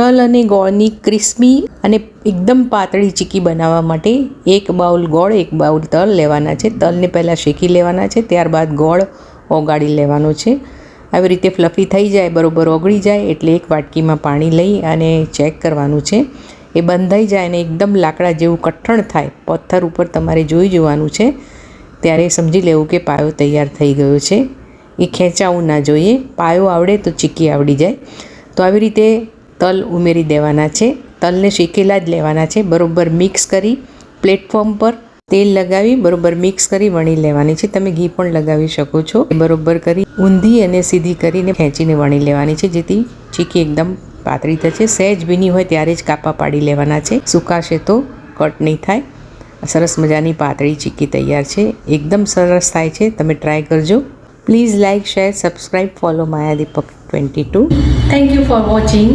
તલ અને ગોળની ક્રિસ્પી અને એકદમ પાતળી ચીકી બનાવવા માટે એક બાઉલ ગોળ, એક બાઉલ તલ લેવાના છે. તલને પહેલાં શેકી લેવાના છે, ત્યારબાદ ગોળ ઓગાળી લેવાનો છે. આવી રીતે ફ્લફી થઈ જાય, બરોબર ઓગળી જાય, એટલે એક વાટકીમાં પાણી લઈ અને ચેક કરવાનું છે. એ બંધાઈ જાય અને એકદમ લાકડા જેવું કઠણ થાય. પથ્થર ઉપર તમારે જોઈ જોવાનું છે. ત્યારે સમજી લેવું કે પાયો તૈયાર થઈ ગયો છે. એ ખેંચાવું ના જોઈએ. પાયો આવડે તો ચીકી આવડી જાય. તો આવી રીતે તલ ઉમેરી દેવાના છે. તલને શેકેલા જ લેવાના છે. બરોબર મિક્સ કરી પ્લેટફોર્મ પર તેલ લગાવી બરોબર મિક્સ કરી વણી લેવાની છે. તમે ઘી પણ લગાવી શકો છો. બરોબર કરી ઊંધી અને સીધી કરીને ખેંચીને વણી લેવાની છે. જેથી ચીકી એકદમ પાતળી થશે. સહેજ ભીની હોય ત્યારે જ કાપા પાડી લેવાના છે. સુકાશે તો કટ નહીં થાય. સરસ મજાની પાતળી ચીકી તૈયાર છે. એકદમ સરસ થાય છે. તમે ટ્રાય કરજો. Please like share subscribe follow Maya Deepak twenty two. Thank you for watching